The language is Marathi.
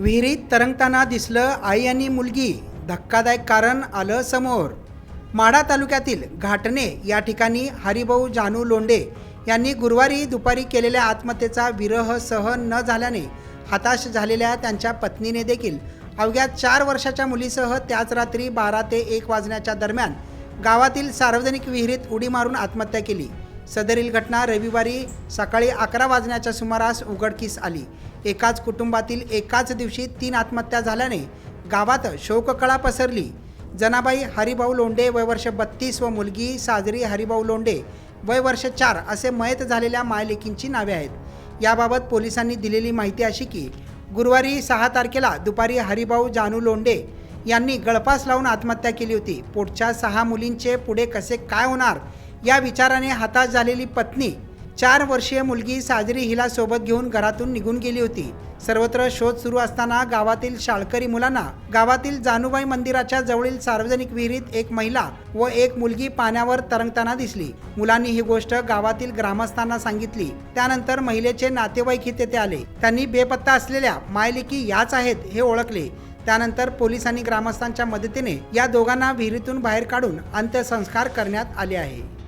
विहिरीत तरंगताना दिसलं आई आणि मुलगी. धक्कादायक कारण आलं समोर. माढा तालुक्यातील घाटणे या ठिकाणी हरिभाऊ जानू लोंडे यांनी गुरुवारी दुपारी केलेल्या आत्महत्येचा विरह सहन न झाल्याने हताश झालेल्या त्यांच्या पत्नीने देखील अवघ्या चार वर्षाच्या मुलीसह त्याच रात्री बारा ते एक वाजण्याच्या दरम्यान गावातील सार्वजनिक विहिरीत उडी मारून आत्महत्या केली. सदरील घटना रविवारी सकाळी अकरा वाजण्याच्या सुमारास उघडकीस आली. एकाच कुटुंबातील एकाच दिवशी तीन आत्महत्या झाल्याने गावात शोककळा पसरली. जनाबाई हरिभाऊ लोंडे वय वर्ष बत्तीस व मुलगी साजरी हरिभाऊ लोंडे वय वर्ष चार असे मयत झालेल्या मायलेकींची नावे आहेत. याबाबत पोलिसांनी दिलेली माहिती अशी की गुरुवारी सहा तारखेला दुपारी हरिभाऊ जानू लोंडे यांनी गळफास लावून आत्महत्या केली होती. पुढच्या सहा मुलींचे पुढे कसे काय होणार या विचाराने हताश झालेली पत्नी चार वर्षीय मुलगी साजरी हिला सोबत घेऊन घरातून निघून गेली होती. सर्वत्र शोध सुरू असताना गावातील शाळकरी मुलांना गावातील जानूबाई मंदिराच्या जवळील सार्वजनिक विहिरीत एक महिला व एक मुलगी पाण्यावर तरंगताना दिसली. मुलांनी ही गोष्ट गावातील ग्रामस्थांना सांगितली. त्यानंतर महिलेचे नातेवाईक ही तेथे आले. त्यांनी बेपत्ता असलेल्या मायलेकी याच आहेत हे ओळखले. त्यानंतर पोलिसांनी ग्रामस्थांच्या मदतीने या दोघांना विहिरीतून बाहेर काढून अंत्यसंस्कार करण्यात आले आहे.